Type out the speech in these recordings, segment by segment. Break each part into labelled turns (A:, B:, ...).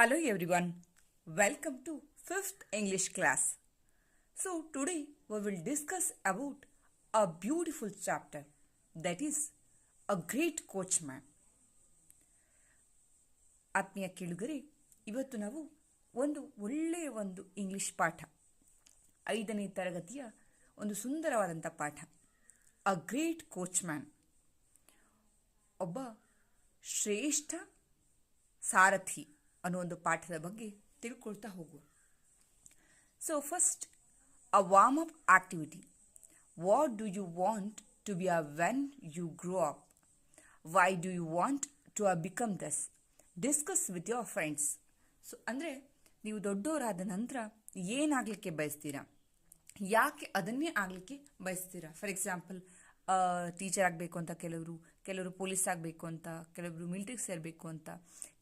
A: Hello everyone welcome to fifth English class so today we will discuss about a beautiful chapter that is a great coach man ಆತ್ಮೀಯ ಕೇಳುಗರೆ, ಇವತ್ತು ನಾವು ಒಂದು ಒಳ್ಳೆಯ ಒಂದು English ಪಾಠ, ಐದನೇ ತರಗತಿಯ ಒಂದು ಸುಂದರವಾದಂಥ ಪಾಠ ಅ ಗ್ರೇಟ್ ಕೋಚ್ ಮ್ಯಾನ್ ಒಬ್ಬ ಶ್ರೇಷ್ಠ ಸಾರಥಿ. ಅನ್ನೋ ಒಂದು ಪಾಠದ ಬಗ್ಗೆ ತಿಳ್ಕೊಳ್ತಾ ಹೋಗುವ. So first a warm up activity what do you want to be a when you grow up why do you want to a become thus discuss with your friends so ಅಂದರೆ ನೀವು ದೊಡ್ಡವರಾದ ನಂತರ ಏನಾಗಲಿಕ್ಕೆ ಬಯಸ್ತೀರಾ? ಯಾಕೆ ಅದನ್ನೇ ಆಗಲಿಕ್ಕೆ ಬಯಸ್ತೀರಾ? ಫಾರ್ ಎಕ್ಸಾಂಪಲ್ ಟೀಚರ್ ಆಗಬೇಕು ಅಂತ ಕೆಲವರು ಕೆಲವರು ಪೊಲೀಸ್ ಆಗಬೇಕು ಅಂತ, ಕೆಲವರು ಮಿಲಿಟ್ರಿಗೆ ಸೇರಬೇಕು ಅಂತ,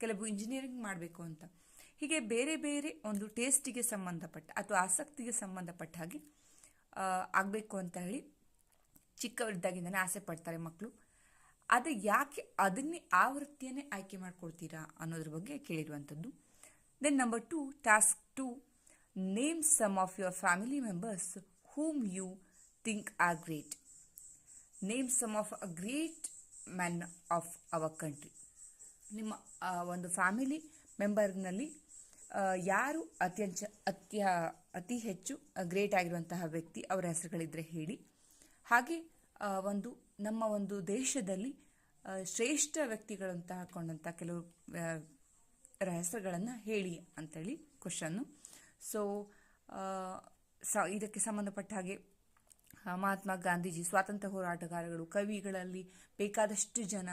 A: ಕೆಲವರು ಇಂಜಿನಿಯರಿಂಗ್ ಮಾಡಬೇಕು ಅಂತ. ಹೀಗೆ ಬೇರೆ ಬೇರೆ ಒಂದು ಟೇಸ್ಟಿಗೆ ಸಂಬಂಧಪಟ್ಟ ಅಥವಾ ಆಸಕ್ತಿಗೆ ಸಂಬಂಧಪಟ್ಟ ಹಾಗೆ ಆಗಬೇಕು ಅಂತ ಹೇಳಿ ಚಿಕ್ಕವರಿದ್ದಾಗಿಂದನೇ ಆಸೆ ಪಡ್ತಾರೆ ಮಕ್ಕಳು ಅದು ಯಾಕೆ ಅದನ್ನೇ ಆ ವೃತ್ತಿಯನ್ನೇ ಆಯ್ಕೆ ಮಾಡ್ಕೊಳ್ತೀರಾ ಅನ್ನೋದ್ರ ಬಗ್ಗೆ ಕೇಳಿರುವಂಥದ್ದು. Then number two task to name some of your family members whom you think are great name some of a great man of our country ನಿಮ್ಮ ಒಂದು ಫ್ಯಾಮಿಲಿ ಮೆಂಬರ್ನಲ್ಲಿ ಯಾರು ಅತ್ಯಂತ ಅತ್ಯ, ಅತಿ ಹೆಚ್ಚು ಗ್ರೇಟ್ ಆಗಿರುವಂತಹ ವ್ಯಕ್ತಿ ಅವರ ಹೆಸರುಗಳಿದ್ರೆ ಹೇಳಿ. ಹಾಗೆ ಒಂದು, ನಮ್ಮ ಒಂದು ದೇಶದಲ್ಲಿ ಶ್ರೇಷ್ಠ ವ್ಯಕ್ತಿಗಳಂತ ಹಾಕೊಂಡಂಥ ಕೆಲವು ಹೆಸರುಗಳನ್ನು ಹೇಳಿ ಅಂತೇಳಿ ಕ್ವಶನ್ನು ಸೊ ಸ, ಇದಕ್ಕೆ ಸಂಬಂಧಪಟ್ಟ ಹಾಗೆ ಮಹಾತ್ಮ ಗಾಂಧೀಜಿ ಸ್ವಾತಂತ್ರ್ಯ ಹೋರಾಟಗಾರಗಳು ಕವಿಗಳಲ್ಲಿ ಬೇಕಾದಷ್ಟು ಜನ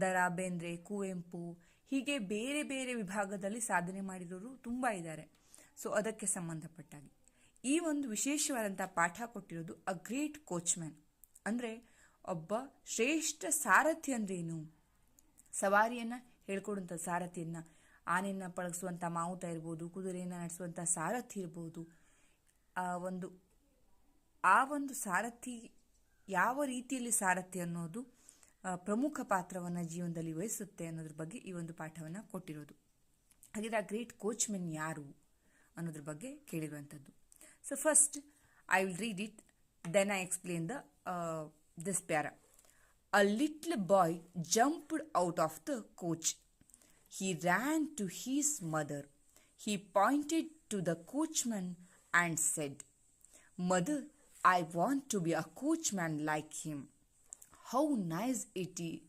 A: ದ ರಾ ಬೇಂದ್ರೆ, ಕುವೆಂಪು, ಹೀಗೆ ಬೇರೆ ಬೇರೆ ವಿಭಾಗದಲ್ಲಿ ಸಾಧನೆ ಮಾಡಿರೋರು ತುಂಬ ಇದ್ದಾರೆ. ಸೊ ಅದಕ್ಕೆ ಸಂಬಂಧಪಟ್ಟಾಗಿ. ಈ ಒಂದು ವಿಶೇಷವಾದಂಥ ಪಾಠ ಕೊಟ್ಟಿರೋದು ಅ ಗ್ರೇಟ್ ಕೋಚ್ಮ್ಯಾನ್ ಅಂದರೆ ಒಬ್ಬ ಶ್ರೇಷ್ಠ ಸಾರಥಿ ಅಂದ್ರೇನು ಸವಾರಿಯನ್ನು ಹೇಳ್ಕೊಡುವಂಥ ಸಾರಥಿಯನ್ನು, ಆನೆಯನ್ನು ಪಳಗಿಸುವಂಥ ಮಾವುತ ಇರ್ಬೋದು, ಕುದುರೆಯನ್ನು ನಡೆಸುವಂಥ ಸಾರಥಿ ಇರ್ಬೋದು, ಆ, ಒಂದು ಆ ಒಂದು ಸಾರಥಿ ಯಾವ ರೀತಿಯಲ್ಲಿ ಸಾರಥಿ ಅನ್ನೋದು ಪ್ರಮುಖ ಪಾತ್ರವನ್ನು ಜೀವನದಲ್ಲಿ ವಹಿಸುತ್ತೆ ಅನ್ನೋದ್ರ ಬಗ್ಗೆ ಈ ಒಂದು ಪಾಠವನ್ನು ಕೊಟ್ಟಿರೋದು. ಹಾಗಿದ್ರೆ ಆ ಗ್ರೇಟ್ ಕೋಚ್ಮೆನ್ ಯಾರು ಅನ್ನೋದ್ರ ಬಗ್ಗೆ ಕೇಳಿರುವಂಥದ್ದು. So first I will read it then I explain the this para a little boy jumped out of the coach he ran to his mother he pointed to the coachman and said Mother, I want to be a coachman like him. How nice it is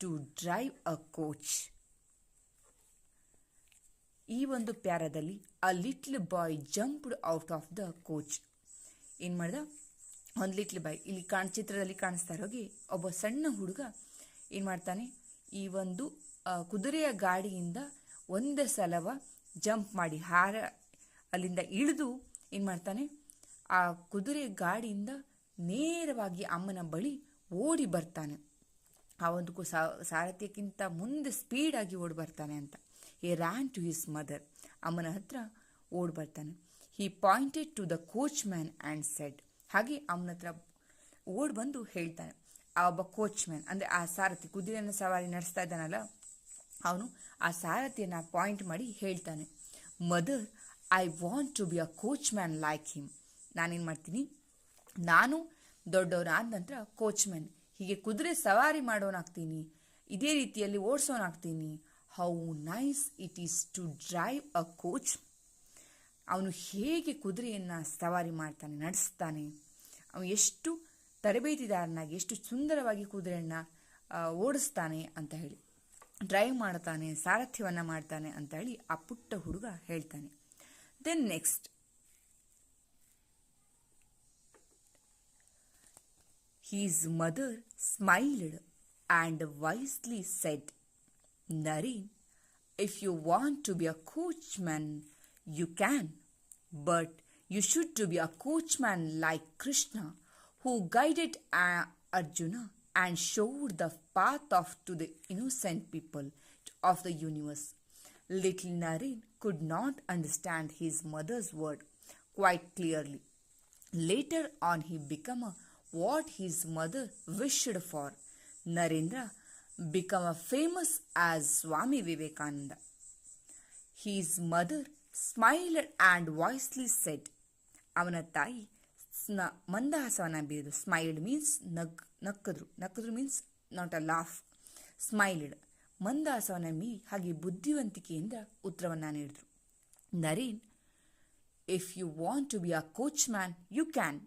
A: to drive a coach. ಈ ಒಂದು ಪ್ಯಾರದಲ್ಲಿ a little boy jumped out of the coach ಏನು ಮಾಡ್ದ ಒಂದು little ಬಾಯ್ ಇಲ್ಲಿ ಕಾಣ್, ಚಿತ್ರದಲ್ಲಿ ಕಾಣಿಸ್ತಾ ಇರೋಗೆ ಒಬ್ಬ ಸಣ್ಣ ಹುಡುಗ ಏನು ಮಾಡ್ತಾನೆ ಈ ಒಂದು ಕುದುರೆಯ ಗಾಡಿಯಿಂದ ಒಂದೇ ಸಲವ ಜಂಪ್ ಮಾಡಿ, ಹಾರ ಅಲ್ಲಿಂದ ಇಳಿದು ಏನು ಮಾಡ್ತಾನೆ ಆ ಕುದುರೆ ಗಾಡಿಯಿಂದ ನೇರವಾಗಿ ಅಮ್ಮನ ಬಳಿ ಓಡಿ ಬರ್ತಾನೆ. ಆ ಒಂದು ಸಾರಥಿಯಕ್ಕಿಂತ ಮುಂದೆ ಸ್ಪೀಡಾಗಿ ಓಡಿ ಬರ್ತಾನೆ ಅಂತ. ಈ ರ್ಯಾನ್ ಟು ಹಿಸ್ ಮದರ್ ಅಮ್ಮನ ಹತ್ರ ಓಡಿ ಬರ್ತಾನೆ. He pointed to the coach man and said ಹಾಗೆ ಅಮ್ಮನ ಹತ್ರ ಓಡಿ ಬಂದು ಹೇಳ್ತಾನೆ. ಆ ಒಬ್ಬ ಕೋಚ್ ಮ್ಯಾನ್ ಅಂದರೆ ಆ ಸಾರಥಿ, ಕುದುರೆಯನ್ನು ಸವಾರಿ ನಡೆಸ್ತಾ ಇದ್ದಾನಲ್ಲ, ಅವನು ಆ ಸಾರಥಿಯನ್ನು ಪಾಯಿಂಟ್ ಮಾಡಿ ಹೇಳ್ತಾನೆ. Mother I want to be a coach man like him ನಾನೇನು ಮಾಡ್ತೀನಿ? ನಾನು ದೊಡ್ಡವನಾದ ನಂತರ ಕೋಚ್ ಮ್ಯಾನ್ ಹೀಗೆ ಕುದುರೆ ಸವಾರಿ ಮಾಡೋನಾಗ್ತೀನಿ. ಇದೇ ರೀತಿಯಲ್ಲಿ ಓಡಿಸೋನಾಗ್ತೀನಿ. How nice it is to drive a coach ಅವನು ಹೇಗೆ ಕುದುರೆಯನ್ನು ಸವಾರಿ ಮಾಡ್ತಾನೆ, ನಡೆಸ್ತಾನೆ. ಅವನು ಎಷ್ಟು ತರಬೇತಿದಾರನಾಗಿ, ಎಷ್ಟು ಸುಂದರವಾಗಿ ಕುದುರೆಯನ್ನು ಓಡಿಸ್ತಾನೆ ಅಂತ ಹೇಳಿ. ಡ್ರೈವ್ ಮಾಡ್ತಾನೆ ಸಾರಥ್ಯವನ್ನು ಮಾಡ್ತಾನೆ ಅಂತ ಹೇಳಿ ಆ ಪುಟ್ಟ ಹುಡುಗ ಹೇಳ್ತಾನೆ. Then next His mother smiled and wisely said, Nareen, if you want to be a coachman, you can, but you should to be a coachman like Krishna, who guided uh, Arjuna and showed the path of to the innocent people of the universe. Little Nareen could not understand his mother's word quite clearly. Later on, he became a, what his mother wished for. Narendra a famous as Swami Vivekananda. His mother smiled and wisely said ಅವನ ತಾಯಿ ಸ್ನ, ಮಂದಹಾಸವನ್ನು ಬೀರಿದ್ರು. Smiled means ನಗ್, ನಕ್ಕದ್ರು. ನಕ್ಕದ್ರು means not a laugh smiled ಮಂದಹಾಸವನ್ನು ಮೀರಿ ಹಾಗೆ ಬುದ್ಧಿವಂತಿಕೆಯಿಂದ ಉತ್ತರವನ್ನು ನೀಡಿದ್ರು. Naren if you want to be a coach man you can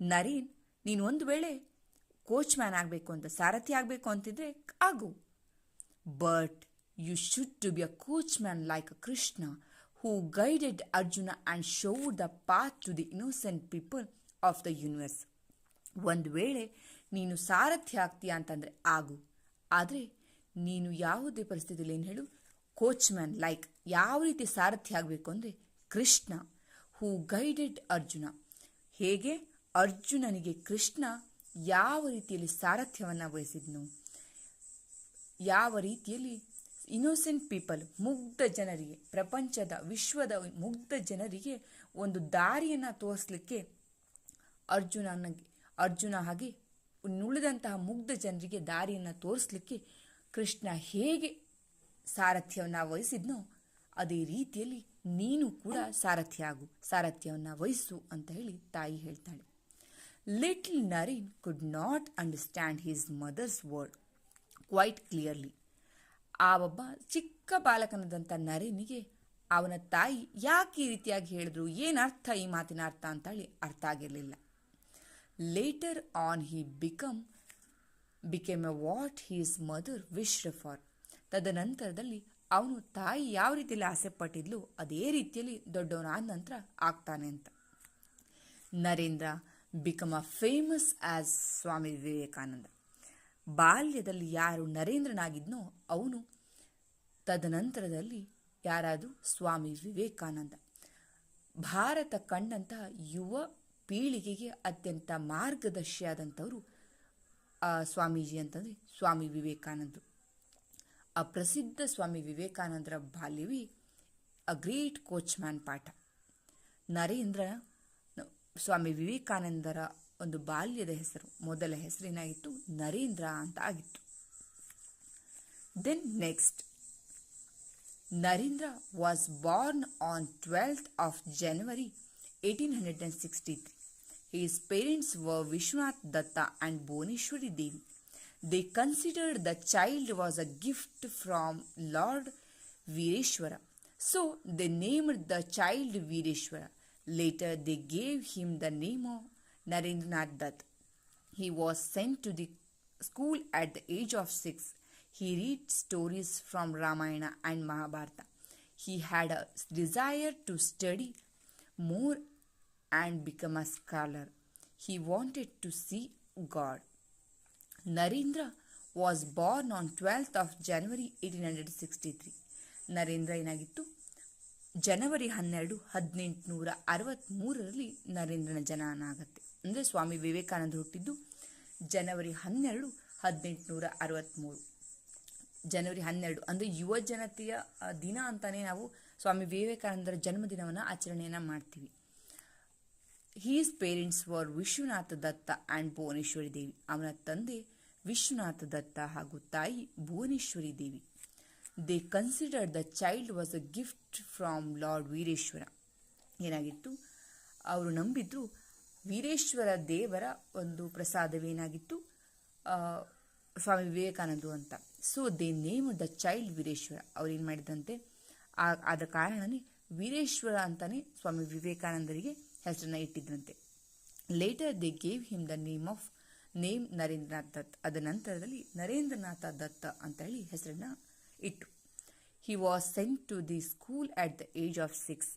A: Naren ನೀನು ಒಂದು ವೇಳೆ ಕೋಚ್ ಮ್ಯಾನ್ ಆಗಬೇಕು ಅಂತ, ಸಾರಥಿ ಆಗಬೇಕು ಅಂತಿದ್ರೆ ಆಗು. But you should to be a coach man like a Krishna who guided Arjuna and show the path to the innocent people of the universe ಒಂದು ವೇಳೆ ನೀನು ಸಾರಥ್ಯ ಆಗ್ತೀಯಾ ಅಂತಂದರೆ ಆಗು. ಆದರೆ ನೀನು ಯಾವುದೇ ಪರಿಸ್ಥಿತಿಯಲ್ಲಿ ಏನು ಹೇಳು? ಕೋಚ್ ಮ್ಯಾನ್ ಲೈಕ್ ಯಾವ ರೀತಿ ಸಾರಥ್ಯ ಆಗಬೇಕು ಅಂದರೆ ಕೃಷ್ಣ ಹೂ ಗೈಡೆಡ್ ಅರ್ಜುನ ಹೇಗೆ? ಅರ್ಜುನನಿಗೆ ಕೃಷ್ಣ ಯಾವ ರೀತಿಯಲ್ಲಿ ಸಾರಥ್ಯವನ್ನು ವಹಿಸಿದ್ನು? ಯಾವ ರೀತಿಯಲ್ಲಿ ಇನ್ನೋಸೆಂಟ್ ಪೀಪಲ್ ಮುಗ್ಧ ಜನರಿಗೆ, ಪ್ರಪಂಚದ, ವಿಶ್ವದ ಮುಗ್ಧ ಜನರಿಗೆ ಒಂದು ದಾರಿಯನ್ನು ತೋರಿಸ್ಲಿಕ್ಕೆ ಅರ್ಜುನನಿಗೆ ಅರ್ಜುನ ಹಾಗೆ ನುಳಿದಂತಹ ಮುಗ್ಧ ಜನರಿಗೆ ದಾರಿಯನ್ನು ತೋರಿಸ್ಲಿಕ್ಕೆ ಕೃಷ್ಣ ಹೇಗೆ ಸಾರಥ್ಯವನ್ನು ವಹಿಸಿದ್ನೋ, ಅದೇ ರೀತಿಯಲ್ಲಿ ನೀನು ಕೂಡ ಸಾರಥ್ಯ ಆಗು, ಸಾರಥ್ಯವನ್ನು ವಹಿಸು ಅಂತ ಹೇಳಿ ತಾಯಿ ಹೇಳ್ತಾಳೆ. Little Naren could not understand his mother's word quite clearly ಆ ಒಬ್ಬ ಚಿಕ್ಕ ಬಾಲಕನದಂಥ ನರೇನಿಗೆ ಅವನ ತಾಯಿ ಯಾಕೆ ಈ ರೀತಿಯಾಗಿ ಹೇಳಿದ್ರು? ಏನು ಅರ್ಥ ಈ ಮಾತಿನ ಅರ್ಥ ಅಂತ ಹೇಳಿ ಅರ್ಥ ಆಗಿರಲಿಲ್ಲ. Later on he become became a what his mother wished for ತದನಂತರದಲ್ಲಿ ಅವನು ತಾಯಿ ಯಾವ ರೀತಿಯಲ್ಲಿ ಆಸೆ ಪಟ್ಟಿದ್ಲು, ಅದೇ ರೀತಿಯಲ್ಲಿ ದೊಡ್ಡವನಾದ ನಂತರ ಆಗ್ತಾನೆ ಅಂತ. Narendra become a famous as Swami Vivekananda ಬಾಲ್ಯದಲ್ಲಿ ಯಾರು ನರೇಂದ್ರನಾಗಿದ್ನೋ ಅವನು ತದನಂತರದಲ್ಲಿ ಯಾರಾದರೂ ಸ್ವಾಮಿ ವಿವೇಕಾನಂದ. ಭಾರತ ಕಂಡಂತಹ ಯುವ ಪೀಳಿಗೆಗೆ ಅತ್ಯಂತ ಮಾರ್ಗದರ್ಶಿಯಾದಂಥವರು ಸ್ವಾಮೀಜಿ ಅಂತಂದರೆ ಸ್ವಾಮಿ ವಿವೇಕಾನಂದರು. ಆ ಪ್ರಸಿದ್ಧ ಸ್ವಾಮಿ ವಿವೇಕಾನಂದರ ಬಾಲ್ಯವೇ ಅ ಗ್ರೇಟ್ ಕೋಚ್ ಮ್ಯಾನ್ ಪಾಠ. ನರೇಂದ್ರ ಸ್ವಾಮಿ ವಿವೇಕಾನಂದರ ಒಂದು ಬಾಲ್ಯದ ಹೆಸರು ಮೊದಲ ಹೆಸರೇನಾಗಿತ್ತು ನರೇಂದ್ರ ಅಂತ ಆಗಿತ್ತು then next Narendra was born on twelfth of January eighteen hundred and sixty three His parents were Vishwanath Datta and Bhuneshwari Devi. They considered the child was a gift from Lord Vireshwara. So they named the child Vireshwara. Later they gave him the name of Narendranath Dutt. He was sent to the school at the age of six. He read stories from Ramayana and Mahabharata. He had a desire to study more and become a scholar. He wanted to see God. Narendra was born on 12th of January 1863. Narendra ಏನಾಗಿತ್ತು ಜನವರಿ ಹನ್ನೆರಡು ಹದಿನೆಂಟುನೂರ ಅರವತ್ತ್ಮೂರರಲ್ಲಿ ನರೇಂದ್ರನ ಜನನ ಆಗುತ್ತೆ ಅಂದರೆ ಸ್ವಾಮಿ ವಿವೇಕಾನಂದ ಹುಟ್ಟಿದ್ದು ಜನವರಿ ಹನ್ನೆರಡು ಹದಿನೆಂಟುನೂರ ಅರವತ್ತ್ಮೂರು ಜನವರಿ ಹನ್ನೆರಡು ಅಂದರೆ ಯುವ ಜನತೆಯ ದಿನ ಅಂತಲೇ ನಾವು ಸ್ವಾಮಿ ವಿವೇಕಾನಂದರ ಜನ್ಮದಿನವನ್ನು ಆಚರಣೆಯನ್ನು ಮಾಡ್ತೀವಿ. His parents were Vishwanath Datta and Bhuvaneshwari Devi. ಅವನ ತಂದೆ ವಿಶ್ವನಾಥ ದತ್ತ ಹಾಗೂ ತಾಯಿ Bhuvaneshwari Devi. They considered the child was a gift from Lord Veereshwara ಏನಾಗಿತ್ತು? ಅವರು ನಂಬಿದ್ರು ವೀರೇಶ್ವರ ದೇವರ ಒಂದು ಪ್ರಸಾದವೇನಾಗಿತ್ತು? ಸ್ವಾಮಿ ವಿವೇಕಾನಂದರು ಅಂತ. So they name the child Veereshwara. ಅವ್ರು ಏನು ಮಾಡಿದಂತೆ ಆದ ಕಾರಣನೇ ವೀರೇಶ್ವರ ಅಂತಲೇ ಸ್ವಾಮಿ ವಿವೇಕಾನಂದರಿಗೆ ಹೆಸರನ್ನು ಇಟ್ಟಿದ್ರಂತೆ. Later they gave him the name of name Narendranath Datta ಅದ ನಂತರದಲ್ಲಿ ನರೇಂದ್ರನಾಥ ದತ್ತ ಅಂತ ಹೇಳಿ ಹೆಸರನ್ನ ಇಟ್ಟು. He was sent to the school at the age of six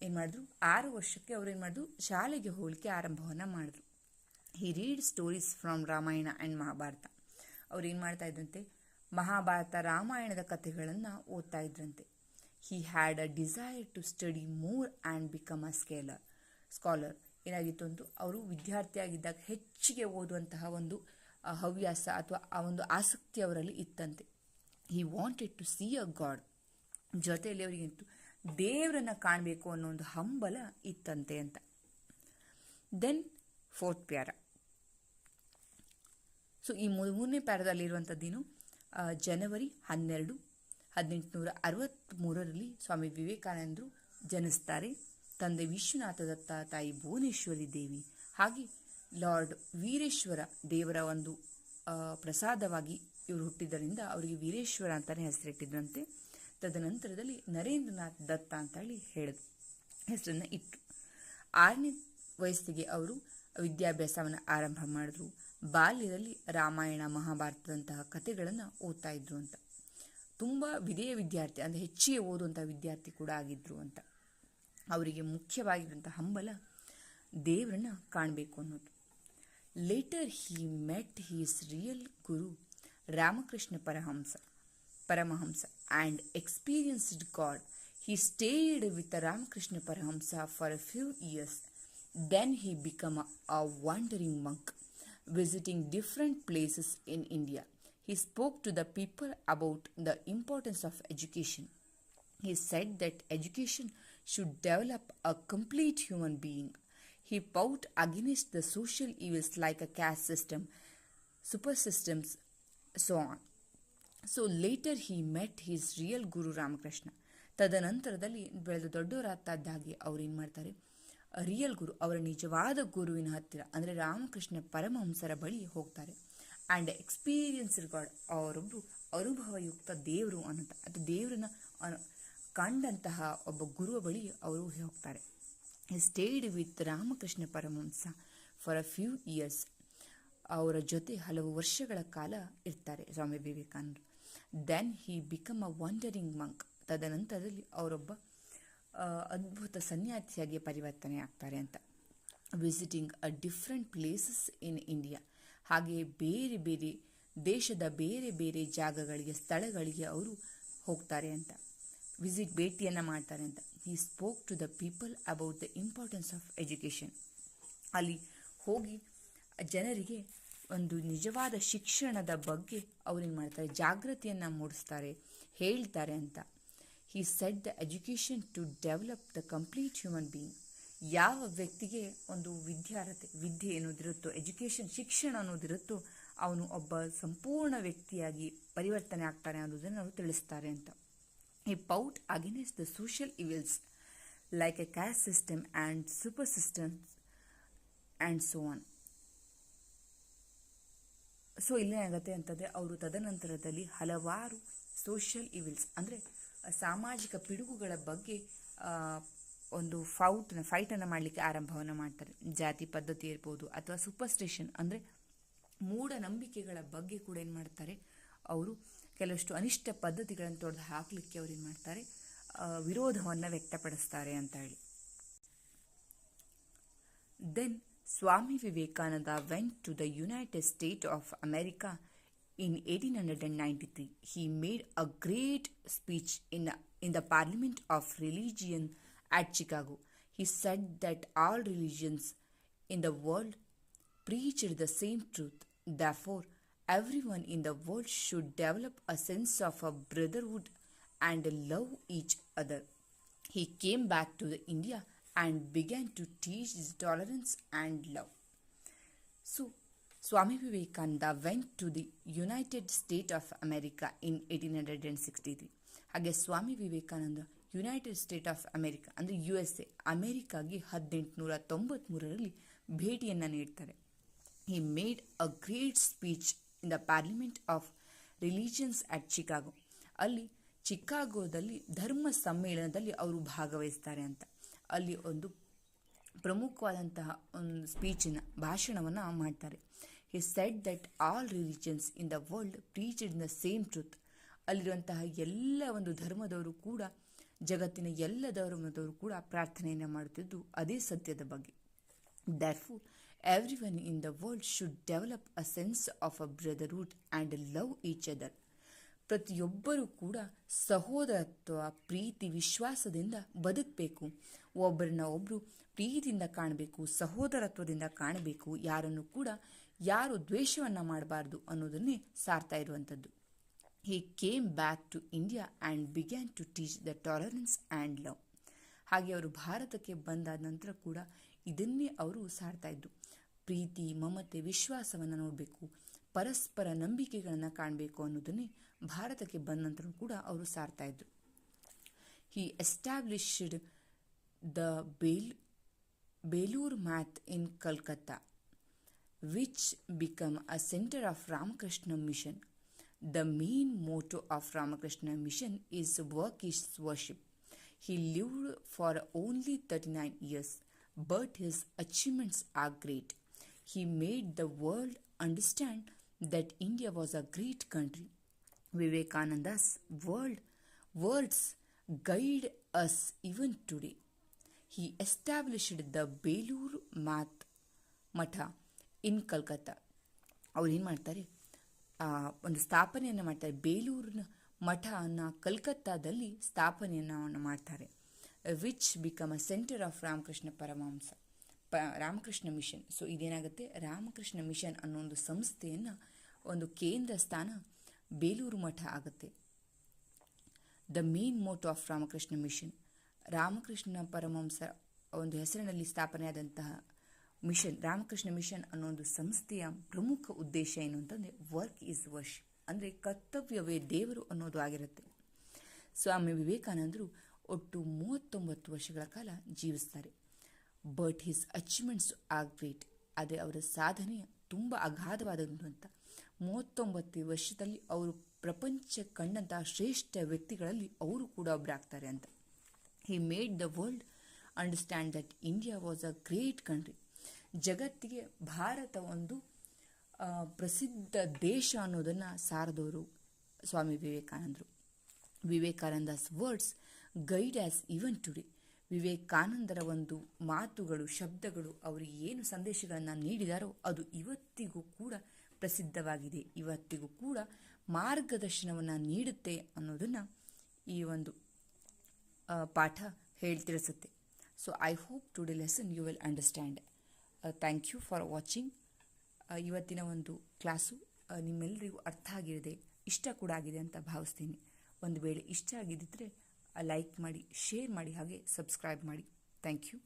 A: ಏನು ಮಾಡಿದ್ರು? ಆರು ವರ್ಷಕ್ಕೆ ಅವ್ರು ಏನು ಮಾಡಿದ್ರು? ಶಾಲೆಗೆ ಹೋಲಿಕೆ ಆರಂಭವನ್ನು ಮಾಡಿದ್ರು. He read stories from Ramayana and Mahabharata ಅವ್ರು ಏನು ಮಾಡ್ತಾ ಇದ್ರಂತೆ? ಮಹಾಭಾರತ ರಾಮಾಯಣದ ಕಥೆಗಳನ್ನು ಓದ್ತಾ ಇದ್ರಂತೆ. He had a desire to study more and become a scaler scholar ಏನಾಗಿತ್ತು ಅಂತ ಅವರು ವಿದ್ಯಾರ್ಥಿಯಾಗಿದ್ದಾಗ ಹೆಚ್ಚಿಗೆ ಓದುವಂತಹ ಒಂದು ಹವ್ಯಾಸ ಅಥವಾ ಆ ಒಂದು ಆಸಕ್ತಿ ಅವರಲ್ಲಿ ಇತ್ತಂತೆ. He wanted to see a god ಜೊತೆಯಲ್ಲಿ ಅವರಿಗೆ ದೇವರನ್ನು ಕಾಣಬೇಕು ಅನ್ನೋ ಒಂದು ಹಂಬಲ ಇತ್ತಂತೆ ಅಂತ. Then fourth para. ಸೊ ಈ ಮೂರನೇ ಪ್ಯಾರದಲ್ಲಿರುವಂಥದ್ದೇನು ಜನವರಿ ಹನ್ನೆರಡು, ಹದಿನೆಂಟುನೂರ ಅರವತ್ತ್ಮೂರರಲ್ಲಿ ಸ್ವಾಮಿ ವಿವೇಕಾನಂದರು ಜನಿಸ್ತಾರೆ. ತಂದೆ ವಿಶ್ವನಾಥ ದತ್ತ, ತಾಯಿ ಭುವನೇಶ್ವರಿ ದೇವಿ. ಹಾಗೆ ಲಾರ್ಡ್ ವೀರೇಶ್ವರ ದೇವರ ಒಂದು ಪ್ರಸಾದವಾಗಿ ಇವರು ಹುಟ್ಟಿದ್ದರಿಂದ ಅವರಿಗೆ ವೀರೇಶ್ವರ ಅಂತಲೇ ಹೆಸರಿಟ್ಟಿದ್ರಂತೆ. ತದನಂತರದಲ್ಲಿ ನರೇಂದ್ರನಾಥ್ ದತ್ತ ಅಂತ ಹೇಳಿ ಹೇಳಿದ್ರು. ಹೆಸರನ್ನು ಇಟ್ಟರು ಆರನೇ ವಯಸ್ಸಿಗೆ ಅವರು ವಿದ್ಯಾಭ್ಯಾಸವನ್ನು ಆರಂಭ ಮಾಡಿದ್ರು. ಬಾಲ್ಯದಲ್ಲಿ ರಾಮಾಯಣ, ಮಹಾಭಾರತದಂತಹ ಕಥೆಗಳನ್ನು ಓದ್ತಾ ಇದ್ರು ಅಂತ. ತುಂಬ ವಿಧೇಯ ವಿದ್ಯಾರ್ಥಿ, ಅಂದರೆ ಹೆಚ್ಚಿಗೆ ಓದುವಂಥ ವಿದ್ಯಾರ್ಥಿ ಕೂಡ ಆಗಿದ್ರು ಅಂತ. ಅವರಿಗೆ ಮುಖ್ಯವಾಗಿರುವಂಥ ಹಂಬಲ ದೇವರನ್ನ ಕಾಣಬೇಕು ಅನ್ನೋದು. Later he met his real guru Ramakrishna Paramahamsa, Paramahamsa and experienced God. He stayed with Ramakrishna Paramahamsa for a few years. Then he became a, a wandering monk, visiting different places in India. He spoke to the people about the importance of education. He said that education should develop a complete human being. He fought against the social evils like a caste system, super systems, so and so later he met his real guru Ramakrishna ತದನಂತರದಲ್ಲಿ ಬೆಳೆದು ದೊಡ್ಡವರಾಗ್ತಾದ್ದಾಗೆ ಅವ್ರು ಏನು ಮಾಡ್ತಾರೆ real ಗುರು ಅವರ ನಿಜವಾದ ಗುರುವಿನ ಹತ್ತಿರ, ಅಂದರೆ ರಾಮಕೃಷ್ಣ ಪರಮಹಂಸರ ಬಳಿ ಹೋಗ್ತಾರೆ. ಆ್ಯಂಡ್ ಎಕ್ಸ್ಪೀರಿಯನ್ಸ್ಡ್ ಗಾಡ್ ಅವರೊಬ್ಬರು ಅನುಭವಯುಕ್ತ ದೇವರು ಅನ್ನಂತ ಅದು ದೇವರನ್ನ ಕಂಡಂತಹ ಒಬ್ಬ ಗುರುವ ಬಳಿ ಅವರು ಹೋಗ್ತಾರೆ. Stayed with Ramakrishna Paramahamsa for a few years ಅವರ ಜೊತೆ ಹಲವು ವರ್ಷಗಳ ಕಾಲ ಇರ್ತಾರೆ, ಸ್ವಾಮಿ ವಿವೇಕಾನಂದರು. Then he become a wandering monk ತದನಂತರದಲ್ಲಿ ಅವರೊಬ್ಬ ಅದ್ಭುತ ಸನ್ಯಾಸಿಯಾಗಿ ಪರಿವರ್ತನೆ ಆಗ್ತಾರೆ ಅಂತ. Visiting a different places in India ಹಾಗೆ ಬೇರೆ ಬೇರೆ ದೇಶದ ಬೇರೆ ಬೇರೆ ಜಾಗಗಳಿಗೆ, ಸ್ಥಳಗಳಿಗೆ ಅವರು ಹೋಗ್ತಾರೆ ಅಂತ. ವಿಸಿಟ್ ಭೇಟಿಯನ್ನು ಮಾಡ್ತಾರೆ ಅಂತ. He spoke to the people about the importance of education ಅಲ್ಲಿ ಹೋಗಿ ಜನರಿಗೆ ಒಂದು ನಿಜವಾದ ಶಿಕ್ಷಣದ ಬಗ್ಗೆ ಅವ್ರೇನು ಮಾಡ್ತಾರೆ ಜಾಗೃತಿಯನ್ನು ಮೂಡಿಸ್ತಾರೆ, ಹೇಳ್ತಾರೆ ಅಂತ. He set the education to develop the complete human being ಯಾವ ವ್ಯಕ್ತಿಗೆ ಒಂದು ವಿದ್ಯಾರ್ಹತೆ, ವಿದ್ಯೆ ಅನ್ನೋದಿರುತ್ತೋ ಎಜುಕೇಷನ್ ಶಿಕ್ಷಣ ಅನ್ನೋದಿರುತ್ತೋ, ಅವನು ಒಬ್ಬ ಸಂಪೂರ್ಣ ವ್ಯಕ್ತಿಯಾಗಿ ಪರಿವರ್ತನೆ ಆಗ್ತಾನೆ ಅನ್ನೋದನ್ನು ಅವರು ತಿಳಿಸ್ತಾರೆ ಅಂತ. He fought against the social evils like a caste system and super systems and so on so ಇಲ್ಲೇನಾಗತ್ತೆ ಅಂತಂದರೆ ಅವರು ತದನಂತರದಲ್ಲಿ ಹಲವಾರು ಸೋಷಿಯಲ್ ಇವಿಲ್ಸ್ ಅಂದರೆ ಸಾಮಾಜಿಕ ಪಿಡುಗುಗಳ ಬಗ್ಗೆ ಒಂದು ಫೌಟ್ನ ಫೈಟನ್ನು ಮಾಡಲಿಕ್ಕೆ ಆರಂಭವನ್ನು ಮಾಡ್ತಾರೆ. ಜಾತಿ ಪದ್ಧತಿ ಇರ್ಬೋದು ಅಥವಾ ಸೂಪರ್ಸ್ಟಿಷನ್ ಅಂದರೆ ಮೂಢನಂಬಿಕೆಗಳ ಬಗ್ಗೆ ಕೂಡ ಏನು ಮಾಡ್ತಾರೆ, ಅವರು ಕೆಲವಷ್ಟು ಅನಿಷ್ಟ ಪದ್ಧತಿಗಳನ್ನು ತೊಡೆದು ಹಾಕಲಿಕ್ಕೆ ಅವ್ರು ಏನು ಮಾಡ್ತಾರೆ ವಿರೋಧವನ್ನು ವ್ಯಕ್ತಪಡಿಸ್ತಾರೆ ಅಂತ ಹೇಳಿ. Then Swami Vivekananda went to the United States of America in 1893. He made a great speech in, in the Parliament of Religion at Chicago. He said that all religions in the world preached the same truth. Therefore, everyone in the world should develop a sense of a brotherhood and love each other. He came back to India and began to teach tolerance and love. So, Swami Vivekananda went to the United States of America in 1863. ಹಾಗೆ Swami Vivekananda United State of America ಅಂದರೆ U S A ಅಮೆರಿಕಾಗೆ ಹದಿನೆಂಟುನೂರ ತೊಂಬತ್ಮೂರರಲ್ಲಿ ಭೇಟಿಯನ್ನು ನೀಡ್ತಾರೆ he made a great speech in the parliament of religions at Chicago ಅಲ್ಲಿ ಚಿಕಾಗೋದಲ್ಲಿ ಧರ್ಮ ಸಮ್ಮೇಳನದಲ್ಲಿ ಅವರು ಭಾಗವಹಿಸ್ತಾರೆ ಅಂತ ಅಲ್ಲಿ ಒಂದು ಪ್ರಮುಖವಾದಂತಹ ಒಂದು ಸ್ಪೀಚನ್ನು ಭಾಷಣವನ್ನು ಮಾಡ್ತಾರೆ. He said that all religions in the world preach in the same truth ಅಲ್ಲಿರುವಂತಹ ಎಲ್ಲ ಒಂದು ಧರ್ಮದವರು ಕೂಡ ಜಗತ್ತಿನ ಎಲ್ಲ ಧರ್ಮದವರು ಕೂಡ ಪ್ರಾರ್ಥನೆಯನ್ನು ಮಾಡುತ್ತಿದ್ದು ಅದೇ ಸತ್ಯದ ಬಗ್ಗೆ. Therefore, everyone in the world should develop a sense of a brotherhood and love each other. ಪ್ರತಿಯೊಬ್ಬರೂ ಕೂಡ ಸಹೋದರತ್ವ, ಪ್ರೀತಿ, ವಿಶ್ವಾಸದಿಂದ ಬದುಕಬೇಕು. ಒಬ್ಬರನ್ನ ಒಬ್ಬರು ಪ್ರೀತಿಯಿಂದ ಕಾಣಬೇಕು, ಸಹೋದರತ್ವದಿಂದ ಕಾಣಬೇಕು. ಯಾರನ್ನು ಕೂಡ ಯಾರು ದ್ವೇಷವನ್ನು ಮಾಡಬಾರ್ದು ಅನ್ನೋದನ್ನೇ ಸಾರ್ತಾ ಇರುವಂಥದ್ದು. He came back to India and began to teach the tolerance and love ಹಾಗೆ ಅವರು ಭಾರತಕ್ಕೆ ಬಂದಾದ ನಂತರ ಕೂಡ ಇದನ್ನೇ ಅವರು ಸಾರ್ತಾ ಇದ್ರು ಪ್ರೀತಿ, ಮಮತೆ, ವಿಶ್ವಾಸವನ್ನು ನೋಡಬೇಕು, ಪರಸ್ಪರ ನಂಬಿಕೆಗಳನ್ನು ಕಾಣಬೇಕು ಅನ್ನೋದನ್ನೇ ಭಾರತಕ್ಕೆ ಬಂದ ನಂತರ ಕೂಡ ಅವರು ಸಾರ್ತಾ ಇದ್ರು he established the Bel- Belur Math in Calcutta, which became a center of Ramakrishna Mission. The main motto of Ramakrishna Mission is work is worship. He lived for only 39 years, but his achievements are great. He made the world understand that India was a great country. Vivekananda's world, words guide us even today. He established the Belur Math Math in Calcutta. ಅವ್ರು ಏನು ಮಾಡ್ತಾರೆ? ಒಂದು ಸ್ಥಾಪನೆಯನ್ನು ಮಾಡ್ತಾರೆ. ಬೇಲೂರಿನ ಮಠನ ಕಲ್ಕತ್ತಾದಲ್ಲಿ ಸ್ಥಾಪನೆಯನ್ನು ಮಾಡ್ತಾರೆ. Which become a centre of Ramakrishna Paramahamsa. ಪ, Ramakrishna mission. So ಇದೇನಾಗುತ್ತೆ? ರಾಮಕೃಷ್ಣ ಮಿಷನ್ ಅನ್ನೋ ಒಂದು ಸಂಸ್ಥೆಯನ್ನು, ಒಂದು ಕೇಂದ್ರ ಸ್ಥಾನ ಬೇಲೂರು ಮಠ ಆಗುತ್ತೆ. The main motto of Ramakrishna Mission Ramakrishna Paramahamsa ಒಂದು ಹೆಸರಿನಲ್ಲಿ ಸ್ಥಾಪನೆಯಾದಂತಹ ಮಿಷನ್ ರಾಮಕೃಷ್ಣ ಮಿಷನ್ ಅನ್ನೋ ಒಂದು ಸಂಸ್ಥೆಯ ಪ್ರಮುಖ ಉದ್ದೇಶ ಏನು ಅಂತಂದರೆ ವರ್ಕ್ ಈಸ್ ವರ್ಷ್ ಅಂದರೆ ಕರ್ತವ್ಯವೇ ದೇವರು ಅನ್ನೋದು ಆಗಿರುತ್ತೆ. ಸ್ವಾಮಿ ವಿವೇಕಾನಂದರು ಒಟ್ಟು ಮೂವತ್ತೊಂಬತ್ತು ವರ್ಷಗಳ ಕಾಲ ಜೀವಿಸ್ತಾರೆ. But his achievements are great ಆದರೆ ಅವರ ಸಾಧನೆ ತುಂಬ ಅಗಾಧವಾದದ್ದು ಅಂತ. ಮೂವತ್ತೊಂಬತ್ತು ವರ್ಷದಲ್ಲಿ ಅವರು ಪ್ರಪಂಚ ಕಂಡಂತಹ ಶ್ರೇಷ್ಠ ವ್ಯಕ್ತಿಗಳಲ್ಲಿ ಅವರು ಕೂಡ ಒಬ್ಬರಾಗ್ತಾರೆ ಅಂತ. He made the world understand that India was a great country ಜಗತ್ತಿಗೆ ಭಾರತ ಒಂದು ಪ್ರಸಿದ್ಧ ದೇಶ ಅನ್ನೋದನ್ನು ಸಾರದವರು ಸ್ವಾಮಿ ವಿವೇಕಾನಂದರು. Vivekananda's words guide us even today ವಿವೇಕಾನಂದರ ಒಂದು ಮಾತುಗಳು, ಶಬ್ದಗಳು ಅವರು ಏನು ಸಂದೇಶಗಳನ್ನು ನೀಡಿದಾರೋ ಅದು ಇವತ್ತಿಗೂ ಕೂಡ ಪ್ರಸಿದ್ಧವಾಗಿದೆ. ಇವತ್ತಿಗೂ ಕೂಡ ಮಾರ್ಗದರ್ಶನವನ್ನು ನೀಡುತ್ತೆ ಅನ್ನೋದನ್ನು ಈ ಒಂದು ಪಾಠ ಹೇಳ್ತಿರಿಸುತ್ತೆ. So I hope today lesson you will understand thank you for watching ಇವತ್ತಿನ ಒಂದು ಕ್ಲಾಸು ನಿಮ್ಮೆಲ್ಲರಿಗೂ ಅರ್ಥ ಆಗಿರದೆ ಇಷ್ಟ ಕೂಡ ಆಗಿದೆ ಅಂತ ಭಾವಿಸ್ತೀನಿ. ಒಂದು ವೇಳೆ ಇಷ್ಟ ಆಗಿದ್ದಿದ್ರೆ ಲೈಕ್ ಮಾಡಿ ಶೇರ್ ಮಾಡಿ ಹಾಗೆ ಸಬ್ಸ್ಕ್ರೈಬ್ ಮಾಡಿ. Thank you